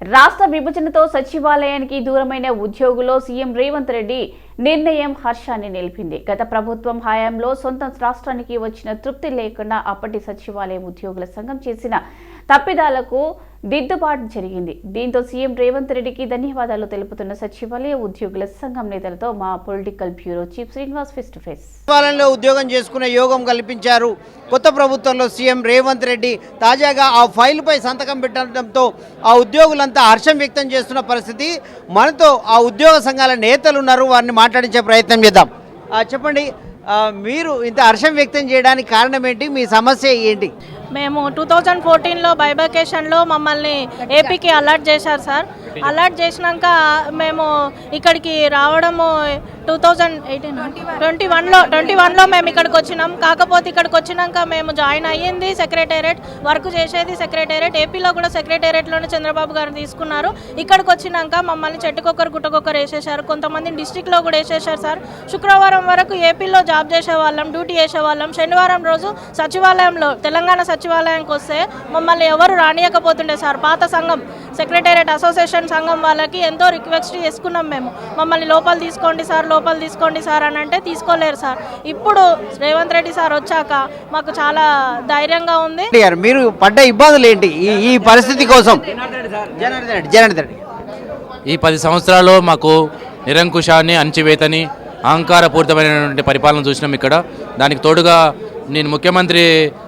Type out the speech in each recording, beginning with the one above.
రాష్ట్ర విభజనతో సచివాలయానికి దూరమైన ఉద్యోగులో సీఎం రేవంత్ రెడ్డి నిర్ణయం హర్షాన్ని నిలిపింది. గత ప్రభుత్వం హయాంలో సొంత రాష్ట్రానికి వచ్చిన తృప్తి లేకుండా అప్పటి సచివాలయం ఉద్యోగుల సంఘం చేసిన తప్పిదాలకు దిద్దుబాటు జరిగింది. దీంతో సీఎం రేవంత్ రెడ్డికి ధన్యవాదాలు తెలుపుతున్న సచివాలయ ఉద్యోగుల సంఘం నేతలతో మా political bureau chief Srinivas face to face. సచివాలయంలో ఉద్యోగం చేసుకునే యోగం కల్పించారు. కొత్త ప్రభుత్వంలో సీఎం రేవంత్ రెడ్డి తాజాగా ఆ ఫైల్పై సంతకం పెట్టడంతో ఆ ఉద్యోగులంతా హర్షం వ్యక్తం చేస్తున్న పరిస్థితి. మనతో ఆ ఉద్యోగ సంఘాల నేతలు ఉన్నారు వారిని మాట్లాడించే ప్రయత్నం చేద్దాం. చెప్పండి మీరు ఇంత హర్షం వ్యక్తం చేయడానికి కారణం ఏంటి? మీ సమస్య ఏంటి? మేము టూ థౌజండ్ ఫోర్టీన్లో బైబకేషన్లో మమ్మల్ని ఏపీకి అలర్ట్ చేశారు సార్ అలర్ట్ చేసినాక మేము ఇక్కడికి రావడము టూ థౌజండ్ ఎయిటీన్ ట్వంటీ వన్లో ట్వంటీ వన్లో మేము ఇక్కడికి వచ్చినాం. కాకపోతే ఇక్కడికి వచ్చినాక మేము జాయిన్ అయ్యింది సెక్రటేరియట్ వర్క్ చేసేది సెక్రటేరియట్. ఏపీలో కూడా సెక్రటేరియట్లోనే చంద్రబాబు గారు తీసుకున్నారు. ఇక్కడికి వచ్చినాక మమ్మల్ని చెట్టుకొక్కరు గుట్టకొక్కరు వేసేశారు. కొంతమంది డిస్టిక్లో కూడా వేసేశారు సార్. శుక్రవారం వరకు ఏపీలో జాబ్ చేసేవాళ్ళం డ్యూటీ చేసేవాళ్ళం. శనివారం రోజు సచివాలయంలో తెలంగాణ సచివాలయానికి వస్తే మమ్మల్ని ఎవరు రానియకపోతుండే సార్. పాత సంఘం. సెక్రటేరియట్ అసోసియేషన్ సంఘం వాళ్ళకి ఎంతో రిక్వెస్ట్ చేసుకున్నాం మేము. మమ్మల్ని లోపల తీసుకోండి సార్ లోపల తీసుకోండి సార్ అని అంటే తీసుకోలేరు సార్. ఇప్పుడు రేవంత్ రెడ్డి సార్ వచ్చాక మాకు చాలా ధైర్యంగా ఉంది. మీరు పడ్డ ఇబ్బందులు ఏంటి? ఈ పరిస్థితి కోసం. జనార్దన్ రెడ్డి జనార్దన్ రెడ్డి ఈ పది సంవత్సరాల్లో మాకు నిరంకుశాన్ని అణచివేతని అహంకారపూరితమైనటువంటి పరిపాలన చూసినాం ఇక్కడ. దానికి తోడుగా నేను ముఖ్యమంత్రి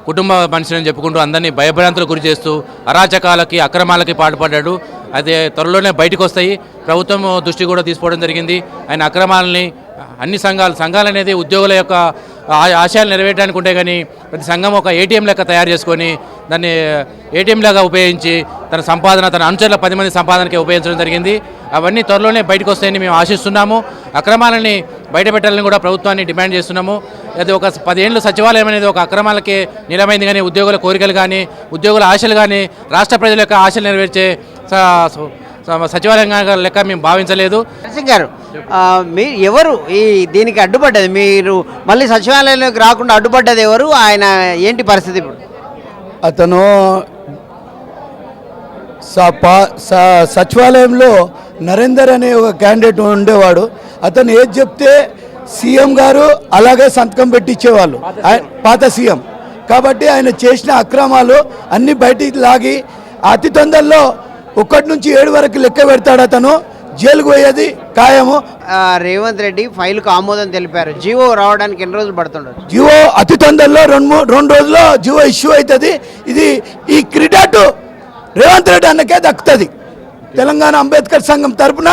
కుటుంబ మనిషిని చెప్పుకుంటూ అందరినీ భయభ్రాంతులకు గురి చేస్తూ అరాచకాలకి అక్రమాలకి పాటుపడ్డాడు. అదే త్వరలోనే బయటకు వస్తాయి. ప్రభుత్వం దృష్టి కూడా తీసుకోవడం జరిగింది. ఆయన అక్రమాలని అన్ని సంఘాలు సంఘాలు అనేది ఉద్యోగుల యొక్క ఆశయాలు నెరవేయడానికి ఉంటే కానీ ప్రతి సంఘం ఒక ఏటీఎం లెక్క తయారు చేసుకొని దాన్ని ఏటీఎం లాగా ఉపయోగించి తన సంపాదన తన అనుచరుల పది మంది సంపాదనకి ఉపయోగించడం జరిగింది. అవన్నీ త్వరలోనే బయటకు వస్తాయని మేము ఆశిస్తున్నాము. అక్రమాలని బయట పెట్టాలని కూడా ప్రభుత్వాన్ని డిమాండ్ చేస్తున్నాము. అది ఒక పదేళ్ళు సచివాలయం అనేది ఒక అక్రమాలకి నిలమైంది కానీ ఉద్యోగుల కోరికలు కానీ ఉద్యోగుల ఆశలు కానీ రాష్ట్ర ప్రజల యొక్క ఆశలు నెరవేర్చే స- స- సచివాలయంగా లెక్క మేము భావించలేదు. నరసింగ్ గారు ఆ, మీ ఎవరు ఈ దీనికి అడ్డుపడ్డది? మీరు మళ్ళీ సచివాలయంలోకి రాకుండా అడ్డుపడ్డది ఎవరు? ఆయన ఏంటి పరిస్థితి ఇప్పుడు? అతను స- పా- స- సచివాలయంలో నరేందర్ అనే ఒక క్యాండిడేట్ ఉండేవాడు. అతను ఏది చెప్తే సీఎం గారు అలాగే సంతకం పెట్టించేవాళ్ళు పాత సీఎం. కాబట్టి ఆయన చేసిన అక్రమాలు అన్ని బయటికి లాగి అతి తొందరలో ఒకటి నుంచి ఏడు వరకు లెక్క పెడతాడు అతను. జైలుకు పోయేది ఖాయము. రేవంత్ రెడ్డి ఫైల్కు ఆమోదం తెలిపారు. జీవో రావడానికి ఎన్ని రోజులు పడుతుండొచ్చు? జియో అతి తొందరలో రెండు రెండు రోజుల్లో జియో ఇష్యూ అవుతుంది ఇది ఈ క్రెడిట్ రేవంత్ రెడ్డి అన్నకే దక్కుతుంది. తెలంగాణ అంబేద్కర్ సంఘం తరపున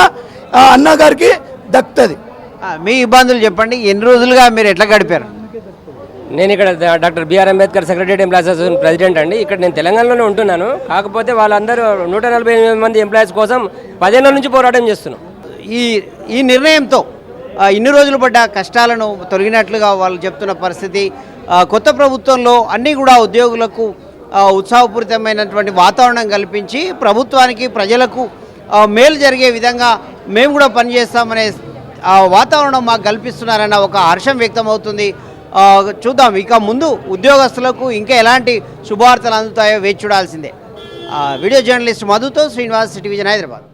ఆ అన్న గారికి దక్కుతుంది. ఆ, మీ ఇబ్బందులు చెప్పండి. ఎన్ని రోజులుగా మీరు ఎట్లా గడిపారు? నేను ఇక్కడ doctor BR Ambedkar secretary employees association president అండి. ఇక్కడ నేను తెలంగాణలోనే ఉంటున్నాను. కాకపోతే వాళ్ళందరూ నూట నలభై ఎనిమిది మంది ఎంప్లాయీస్ కోసం పదేళ్ళ నుంచి పోరాటం చేస్తున్నాం ఈ ఈ నిర్ణయంతో ఇన్ని రోజులు పడ్డ కష్టాలను తొలగినట్లుగా వాళ్ళు చెప్తున్న పరిస్థితి కొత్త ప్రభుత్వంలో అన్నీ కూడా ఉద్యోగులకు ఉత్సాహపూరితమైనటువంటి వాతావరణం కల్పించి ప్రభుత్వానికి ప్రజలకు మేలు జరిగే విధంగా మేము కూడా పనిచేస్తామనే ఆ వాతావరణం మాకు కల్పిస్తున్నారన్న ఒక హర్షం వ్యక్తమవుతుంది. చూద్దాం. ఇక ముందు ఉద్యోగస్తులకు ఇంకా ఎలాంటి శుభవార్తలు అందుతాయో వేచి చూడాల్సిందే. వీడియో జర్నలిస్ట్ మధుతో శ్రీనివాస్ సిటీ హైదరాబాద్.